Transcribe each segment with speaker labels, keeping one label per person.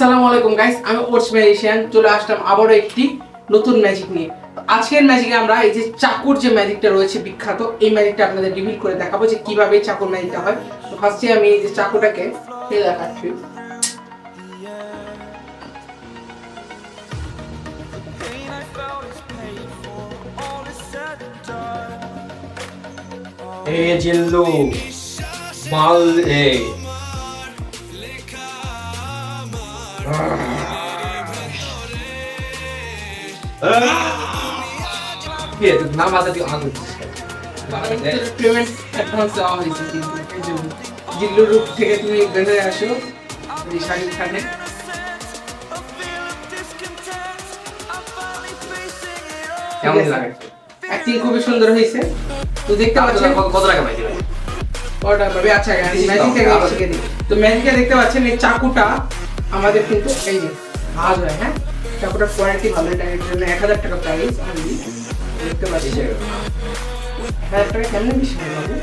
Speaker 1: আসসালামু আলাইকুম গাইস আমি ওটস ম্যাজিশিয়ান চলে আসলাম আবারও একটি নতুন ম্যাজিক নিয়ে। আজকের ম্যাজিকে আমরা এই যে চাকুর যে ম্যাজিকটা রয়েছে বিখ্যাত, এই ম্যাজিকটা আপনাদের রিভিল করে দেখাবো যে কীভাবে চাকুর ম্যাজিকটা হয়। তো ফার্স্টে আমি এই যে চাকুটাকে ফেলে দেখাচ্ছি।
Speaker 2: এ জিল্লু, মাল এ।
Speaker 1: This খুবই সুন্দর হয়েছে তো দেখতে পাচ্ছি
Speaker 2: কত টাকা
Speaker 1: আচ্ছা তো ম্যাজিকটা দেখতে পাচ্ছেন, এই চাকুটা আমাদের কিন্তু এই যে ভাজ হয় হ্যাঁ? চাকুটার কোয়ালিটি ভালো এটা এর জন্য এক হাজার টাকা প্রাইস আমি দেখতে পাচ্ছি। এক হাজার টাকা কেমন বেশি বাবু?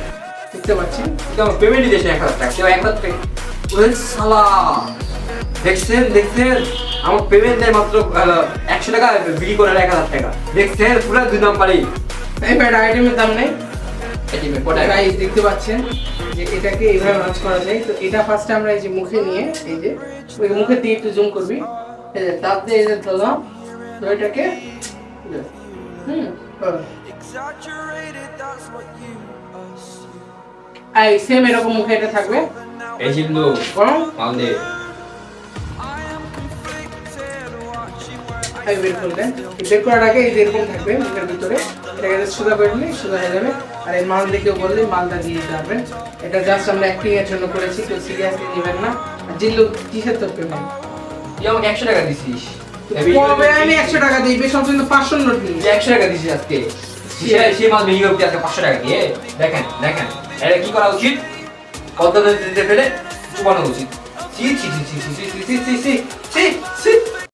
Speaker 1: দেখতে পাচ্ছেন
Speaker 2: তুই আমার পেমেন্টই দিয়েছে এক হাজার টাকা। কেউ এক হাজার টাকা ওরে সালা দেখছেন দেখছেন? আমার পেমেন্ট দেয় মাত্র একশো টাকা বিক্রি করে এক হাজার টাকা। দেখছেন? পুরো দুই নাম্বারই।
Speaker 1: এই ব্যাটা আইটেমের দাম নেই। দেখতে পাচ্ছেন যে এটাকে এইভাবে লঞ্চ করা যায়। তো এটা ফার্স্টে আমরা এই যে মুখে নিয়ে এই যে ওই মুখে দিয়ে একটু জুম করবি। এই যে তাপ দিয়ে এই যে ধরলাম। তো এটাকে হুম। এই সেম এরকম মুখে এটা থাকবে।
Speaker 2: এই জিল্লু
Speaker 1: গরম
Speaker 2: মাল দে
Speaker 1: এই বের করলেন বের করার আগে এই যে এরকম থাকবে মুখের ভিতরে এটাকে সোজা করে নিলে সোজা হয়ে যাবে আর এই মাল দেখেও বললে মালটা দিয়ে যাবেন এটা জাস্ট আমরা অ্যাক্টিং এর জন্য করেছি কেউ সিরিয়াসলি নেবেন না আর জিল্লু কিসের তোর পেমেন্ট
Speaker 2: তুই আমাকে একশো টাকা দিছিস
Speaker 1: কবে আমি একশো টাকা দিই বেশ অন্তত পাঁচশো নোট নিই
Speaker 2: একশো টাকা দিছিস আজকে সে সে মাল বিক্রি করতে আজকে পাঁচশো টাকা দিয়ে দেখেন দেখেন এটা কি করা উচিত পদ্মা দিতে ফেলে চুপানো উচিত ছি ছি ছি ছি ছি ছি ছি ছি ছি